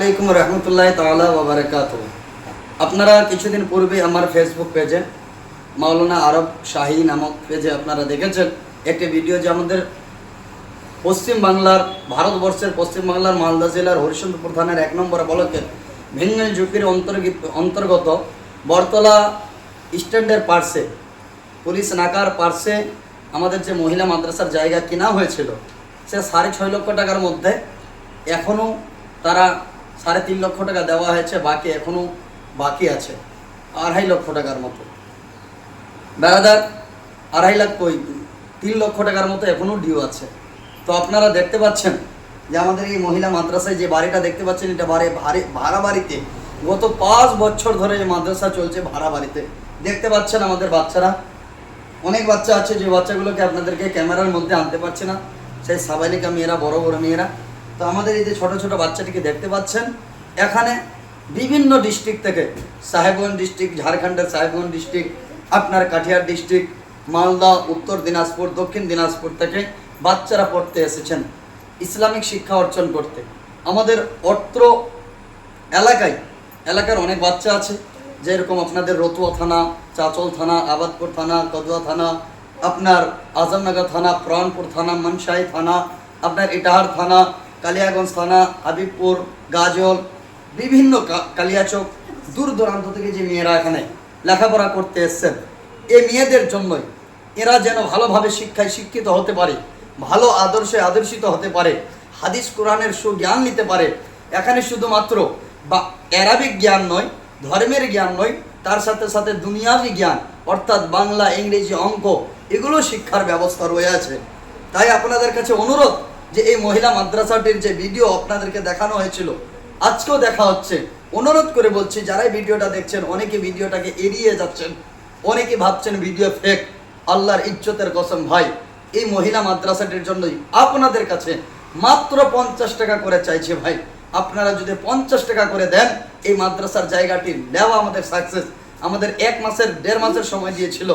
আলাইকুম রহমতুল্লাহ তাআলা ওয়া আপনারা কিছুদিন পূর্বে আমার ফেসবুক পেজে মাওলানা আরব শাহী নামক পেজে আপনারা দেখেছেন, একটি ভিডিও যে আমাদের পশ্চিম বাংলার, ভারতবর্ষের পশ্চিম বাংলার মালদা জেলার হরিশ্চন্দ্রপুর থানার এক নম্বর ব্লকের ভেঙ্গল ঝুঁকির অন্তর্গত বরতলা স্ট্যান্ডের পার্শ্বে, পুলিশ নাকার পার্শ্বে আমাদের যে মহিলা মাদ্রাসার জায়গা কেনা হয়েছিল, সে সাড়ে ছয় লক্ষ টাকার মধ্যে এখনও তারা সাড়ে তিন লক্ষ টাকা দেওয়া হয়েছে, বাকি এখনও বাকি আছে, আড়াই লক্ষ টাকার মতো। বেড়াদার আড়াই লাখ কই? তিন লক্ষ টাকার মতো এখনও ডিউ আছে। তো আপনারা দেখতে পাচ্ছেন যে আমাদের এই মহিলা মাদ্রাসায় যে বাড়িটা দেখতে পাচ্ছেন, এটা বাড়ি ভাড়ে, ভাড়া বাড়িতে গত পাঁচ বছর ধরে যে মাদ্রাসা চলছে ভাড়া বাড়িতে। দেখতে পাচ্ছেন আমাদের বাচ্চারা। অনেক বাচ্চা আছে, যে বাচ্চাগুলোকে আপনাদেরকে ক্যামেরার মধ্যে আনতে পারছে না। সেই সাবালিকা মেয়েরা, বড় বড় মেয়েরা। তো আমাদের এই যে ছোট ছোট বাচ্চাটিকে দেখতে পাচ্ছেন, এখানে বিভিন্ন ডিস্ট্রিক্ট থেকে সাহেবগঞ্জ ডিস্ট্রিক্ট ঝাড়খণ্ডের সাহেবগঞ্জ ডিস্ট্রিক্ট আপনার কাঠিয়ার ডিস্ট্রিক্ট মালদা, উত্তর দিনাজপুর, দক্ষিণ দিনাজপুর থেকে বাচ্চারা পড়তে এসেছেন ইসলামিক শিক্ষা অর্জন করতে। আমাদের অত্র এলাকায়, এলাকার অনেক বাচ্চা আছে, যেরকম আপনাদের রতুয়া থানা, চাচল থানা, আবাদপুর থানা, কদুয়া থানা, আপনার আজমনগর থানা প্রাণপুর থানা, মনসাই থানা, আপনার ইটাহার থানা কালিয়াগঞ্জ থানা, হাবিবপুর, গাজল, বিভিন্ন কালিয়াচক দূর দূরান্ত থেকে যে মেয়েরা এখানে লেখাপড়া করতে এসছেন এই মেয়েদের জন্যই এরা যেন ভালোভাবে শিক্ষায় শিক্ষিত হতে পারে, ভালো আদর্শে আদর্শিত হতে পারে, হাদিস কোরআনের সুজ্ঞান নিতে পারে। এখানে শুধুমাত্র বা অ্যারাবিক জ্ঞান নয়, ধর্মের জ্ঞান নয়, তার সাথে সাথে দুনিয়াবি জ্ঞান, অর্থাৎ বাংলা, ইংরেজি, অঙ্ক, এগুলো শিক্ষার ব্যবস্থা রয়েছে তাই আপনাদের কাছে অনুরোধ যে এই মহিলা মাদ্রাসাটির যে ভিডিও আপনাদেরকে দেখানো হয়েছিল, আজকেও দেখা হচ্ছে। অনুরোধ করে বলছি যারাই ভিডিওটা দেখছেন অনেকে ভিডিওটাকে এড়িয়ে যাচ্ছেন অনেকে ভাবছেন ভিডিও ফেক আল্লাহর ইজ্জতের কসম। ভাই, এই মহিলা মাদ্রাসাটির জন্যই আপনাদের কাছে মাত্র পঞ্চাশ টাকা করে চাইছে ভাই। আপনারা যদি পঞ্চাশ টাকা করে দেন, এই মাদ্রাসার জায়গাটি নেওয়া আমাদের সাকসেস আমাদের এক মাসের, দেড় মাসের সময় দিয়েছিল।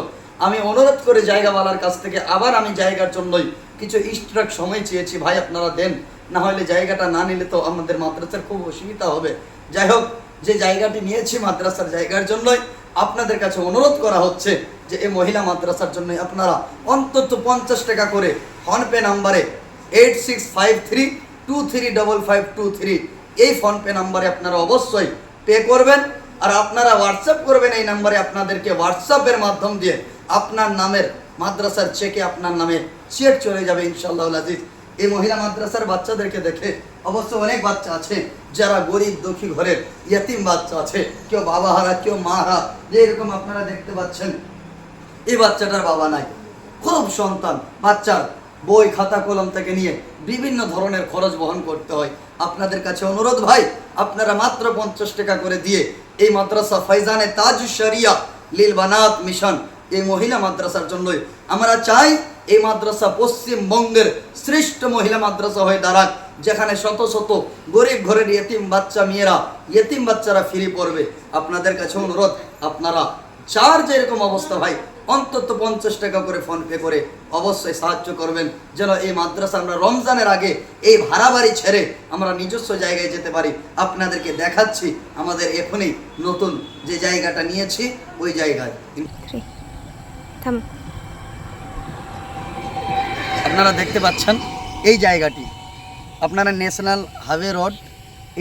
আমি অনুরোধ করে জায়গাওয়ালার কাছ থেকে আবার আমি জায়গার জন্যই কিছু স্ট্রাক সময় চেয়েছি, ভাই আপনারা দেন। না হলে জায়গাটা না নিলে তো আমাদের মাদ্রাসার খুব অসুবিধা হবে। যাই হোক, যে জায়গাটি নিয়েছি মাদ্রাসার জায়গার জন্যই আপনাদের কাছে অনুরোধ করা হচ্ছে যে এই মহিলা মাদ্রাসার জন্য আপনারা অন্তত পঞ্চাশ টাকা করে ফোনপে নাম্বারে eight six five three two three double five two three এই ফোনপে নাম্বারে আপনারা অবশ্যই পে করবেন। আর আপনারা হোয়াটসঅ্যাপ করবেন এই নাম্বারে আপনাদেরকে হোয়াটসঅ্যাপের মাধ্যম দিয়ে আপনার নামের মাদ্রাসার চেকে আপনার নামে চেক চলে যাবে ইনশাল্লাহ আজিজ এই মহিলা মাদ্রাসার বাচ্চাদেরকে দেখে অবশ্য অনেক বাচ্চা আছে, যারা গরিব দুঃখী ঘরের ইয়তিম বাচ্চা আছে, কেউ বাবা হারা, কেউ মা হারা এরকম আপনারা দেখতে পাচ্ছেন। এই বাচ্চাটার বাবা নাই। খুব সন্তান, বাচ্চার বই, খাতা, কলম থেকে নিয়ে বিভিন্ন ধরনের খরচ বহন করতে হয়। আপনাদের কাছে অনুরোধ ভাই, আপনারা মাত্র পঞ্চাশ টাকা করে দিয়ে এই মাদ্রাসা ফাইজানে তাজ শরিয়া লীল বানাত মিশন এই মহিলা মাদ্রাসার জন্যই। আমরা চাই এই মাদ্রাসা পশ্চিমবঙ্গের শ্রেষ্ঠ মহিলা মাদ্রাসা হয়ে দাঁড়াক, যেখানে শত শত গরিব ঘরের ইয়েতিম বাচ্চা মেয়েরা ইয়েতিম বাচ্চারা ফিরে পড়বে। আপনাদের কাছে অনুরোধ, আপনারা যার যেরকম অবস্থা ভাই, অন্তত পঞ্চাশ টাকা করে ফোন পে করে অবশ্যই সাহায্য করবেন, যেন এই মাদ্রাসা আমরা রমজানের আগে এই ভাড়া বাড়ি ছেড়ে আমরা নিজস্ব জায়গায় যেতে পারি। আপনাদেরকে দেখাচ্ছি, আমাদের এখনই নতুন যে জায়গাটা নিয়েছি, ওই জায়গায়। আপনারা দেখতে পাচ্ছেন এই জায়গাটি। আপনারা ন্যাশনাল হাইওয়ে রোড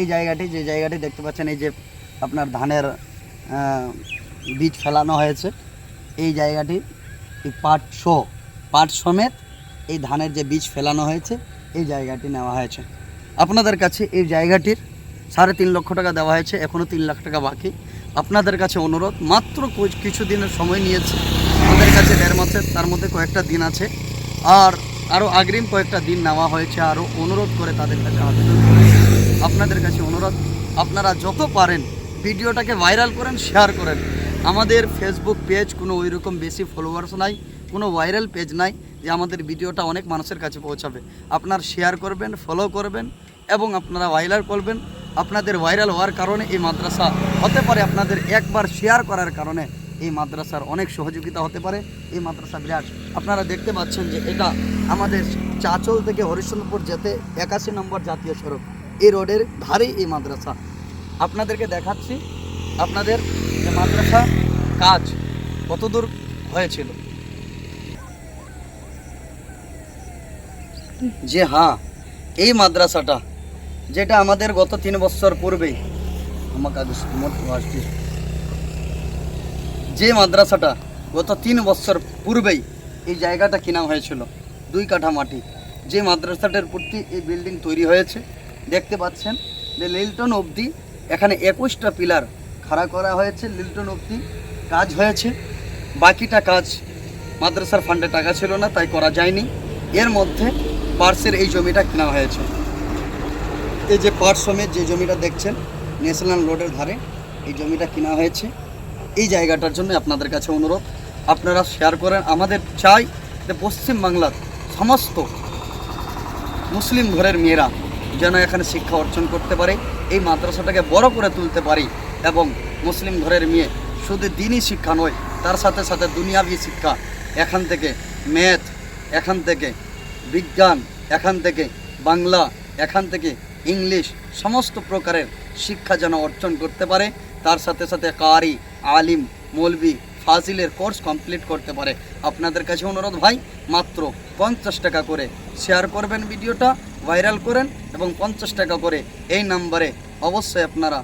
এই জায়গাটি, যে জায়গাটি দেখতে পাচ্ছেন, এই যে আপনার ধানের বীজ ফেলানো হয়েছে, এই জায়গাটি এই পাট শো, পাট সমেত এই ধানের যে বীজ ফেলানো হয়েছে, এই জায়গাটি নেওয়া হয়েছে। আপনাদের কাছে এই জায়গাটির সাড়ে তিন লক্ষ টাকা দেওয়া হয়েছে এখনও তিন লাখ টাকা বাকি। আপনাদের কাছে অনুরোধ, মাত্র কিছু দিনের সময় নিয়েছে। আমাদের কাছে দেড় মাসের, তার মধ্যে কয়েকটা দিন আছে। আর আরও আগ্রিম কয়েকটা দিন নেওয়া হয়েছে আরও অনুরোধ করে তাদের কাছে আবেদন আপনাদের কাছে অনুরোধ, আপনারা যত পারেন ভিডিওটাকে ভাইরাল করেন শেয়ার করেন। আমাদের ফেসবুক পেজ কোনো ওই রকম বেশি ফলোয়ার্স নাই, কোনো ভাইরাল পেজ নাই, যে আমাদের ভিডিওটা অনেক মানুষের কাছে পৌঁছাবে। আপনার শেয়ার করবেন ফলো করবেন এবং আপনারা ভাইরাল করবেন। আপনাদের ভাইরাল হওয়ার কারণে এই মাদ্রাসা হতে পারে আপনাদের একবার শেয়ার করার কারণে এই মাদ্রাসার অনেক সহযোগিতা হতে পারে। এই মাদ্রাসা বিরাট। আপনারা দেখতে পাচ্ছেন যে এটা আমাদের চাচল থেকে হরিশ্চন্দ্রপুর যেতে একাশি নম্বর জাতীয় সড়ক। এই রোডের ধারেই এই মাদ্রাসা। আপনাদেরকে দেখাচ্ছি আপনাদের যে মাদ্রাসা কাজ কতদূর হয়েছিল। যে হ্যাঁ এই মাদ্রাসাটা, যেটা আমাদের গত তিন বছর পূর্বেই। আমাকে যে মাদ্রাসাটা গত তিন বছর পূর্বেই এই জায়গাটা কেনা হয়েছিল, দুই কাঠা মাটি, যে মাদ্রাসাটার প্রতি এই বিল্ডিং তৈরি হয়েছে, দেখতে পাচ্ছেন যে লিল্টন অবধি এখানে একুশটা পিলার খাড়া করা হয়েছে লিল্টন অবধি কাজ হয়েছে, বাকিটা কাজ মাদ্রাসার ফান্ডে টাকা ছিল না, তাই করা যায়নি, এর মধ্যে পার্সের এই জমিটা কেনা হয়েছে। এই যে পার্ট সমেত যে জমিটা দেখছেন ন্যাশনাল রোডের ধারে এই জমিটা কেনা হয়েছে। এই জায়গাটার জন্য আপনাদের কাছে অনুরোধ। আপনারা শেয়ার করেন। আমাদের চাই যে পশ্চিমবাংলার সমস্ত মুসলিম ঘরের মেয়েরা যেন এখানে শিক্ষা অর্জন করতে পারে, এই মাদ্রাসাটাকে বড় করে তুলতে পারি এবং মুসলিম ঘরের মেয়ে শুধু দিনই শিক্ষা নয়, তার সাথে সাথে দুনিয়াবি শিক্ষা। এখান থেকে ম্যাথ এখান থেকে বিজ্ঞান, এখান থেকে বাংলা, এখান থেকে ইংলিশ, সমস্ত প্রকারের শিক্ষা যেন অর্জন করতে পারে। তার সাথে সাথে কারি আলিম মৌলবি ফাজিলের কোর্স কমপ্লিট করতে পারে। আপনাদের কাছে অনুরোধ ভাই, মাত্র পঞ্চাশ টাকা করে শেয়ার করবেন ভিডিওটা ভাইরাল করেন এবং পঞ্চাশ টাকা করে এই নাম্বারে অবশ্যই আপনারা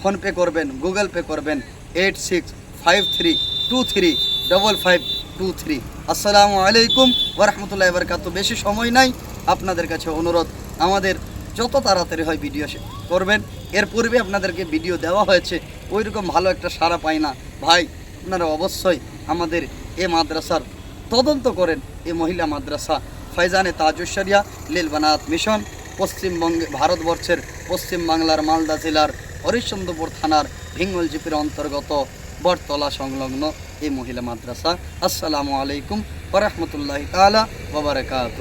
ফোনপে করবেন গুগল পে করবেন eight six five three two three double five two three আসসালামু আলাইকুম ওরহমতুল্লাহ বরকাত বেশি সময় নাই, আপনাদের কাছে অনুরোধ। আমাদের যত তাড়াতাড়ি হয় ভিডিও করবেন। এর পূর্বে আপনাদেরকে ভিডিও দেওয়া হয়েছে ওই রকম ভালো একটা সাড়া পায় না। ভাই, আপনারা অবশ্যই আমাদের এ মাদ্রাসার তদন্ত করেন, এ মহিলা মাদ্রাসা। ফৈজানে তাজুশরিয়া লীল বানাত মিশন, পশ্চিমবঙ্গে, ভারতবর্ষের পশ্চিম বাংলার মালদা জেলার হরিশ্চন্দ্রপুর থানার ভিঙ্গল জিপির অন্তর্গত বটতলা সংলগ্ন এই মহিলা মাদ্রাসা। আসসালামু আলাইকুম ওরহমতুল্লাহ তালা বাবারকাত